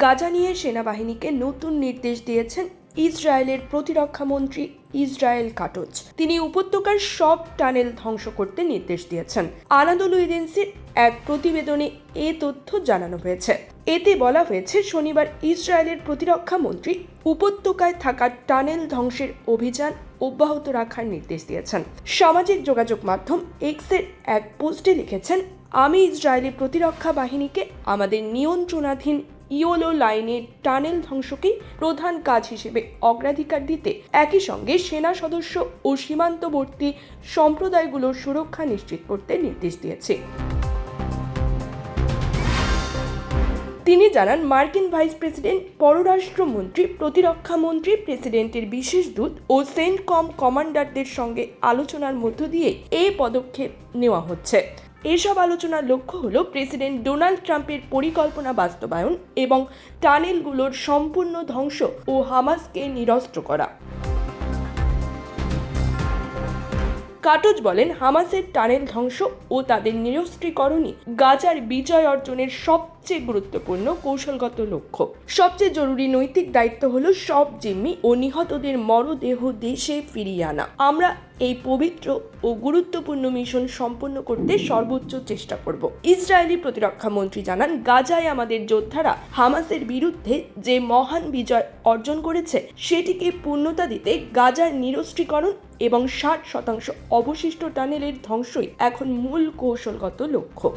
গাজা নিয়ে সেনাবাহিনীকে নতুন নির্দেশ দিয়েছেন ইসরায়েলের প্রতিরক্ষা মন্ত্রী ইসরায়েল কাটোচ তিনি উপত্যকার সব টানেল ধ্বংস করতে নির্দেশ দিয়েছেন। আনাদোলু এজেন্সির এক প্রতিবেদনে এ তথ্য জানানো হয়েছে। এতে বলা হয়েছে, শনিবার ইসরায়েলের প্রতিরক্ষা মন্ত্রী উপত্যকায় থাকা টানেল ধ্বংসের অভিযান অব্যাহত রাখার নির্দেশ দিয়েছেন। সামাজিক যোগাযোগ মাধ্যম এক্সের এক পোস্টে লিখেছেন, আমি ইসরায়েলি প্রতিরক্ষা বাহিনীকে আমাদের নিয়ন্ত্রণাধীন ইয়োলো লাইনের টানেল ধ্বংসকেই প্রধান কাজ হিসেবে অগ্রাধিকার দিতে একই সঙ্গে সেনা সদস্য ও সীমান্তবর্তী সম্প্রদায়গুলোর সুরক্ষা নিশ্চিত করতে নির্দেশ দিয়েছে। তিনি জানান, মার্কিন ভাইস প্রেসিডেন্ট, পররাষ্ট্রমন্ত্রী, প্রতিরক্ষা মন্ত্রী, প্রেসিডেন্টের বিশেষ দূত ও সেন্ট কম কমান্ডারদের সঙ্গে আলোচনার মধ্য দিয়ে এই পদক্ষেপ নেওয়া হচ্ছে। এসব আলোচনার লক্ষ্য হল প্রেসিডেন্ট ডোনাল্ড ট্রাম্পের পরিকল্পনা বাস্তবায়ন এবং টানেলগুলোর সম্পূর্ণ ধ্বংস ও হামাসকে নিরস্ত্র করা। কাটজ বলেন, হামাসের টানেল ধ্বংস ও তাদের নিরস্ত্রীকরণই গাজার বিজয় অর্জনের সবচেয়ে গুরুত্বপূর্ণ কৌশলগত লক্ষ্য। সবচেয়ে জরুরি নৈতিক দায়িত্ব হলো সব জিম্মি ও নিহতদের মরদেহ দেশে ফিরিয়ে আনা। আমরা এই পবিত্র ও গুরুত্বপূর্ণ মিশন সম্পন্ন করতে সর্বোচ্চ চেষ্টা করব। ইসরায়েলি প্রতিরক্ষা মন্ত্রী জানান, গাজায় আমাদের যোদ্ধারা হামাসের বিরুদ্ধে যে মহান বিজয় অর্জন করেছে, সেটিকে পূর্ণতা দিতে গাজার নিরস্ত্রীকরণ এবং ষাট শতাংশ অবশিষ্ট টানেলের ধ্বংসই এখন মূল কৌশলগত লক্ষ্য।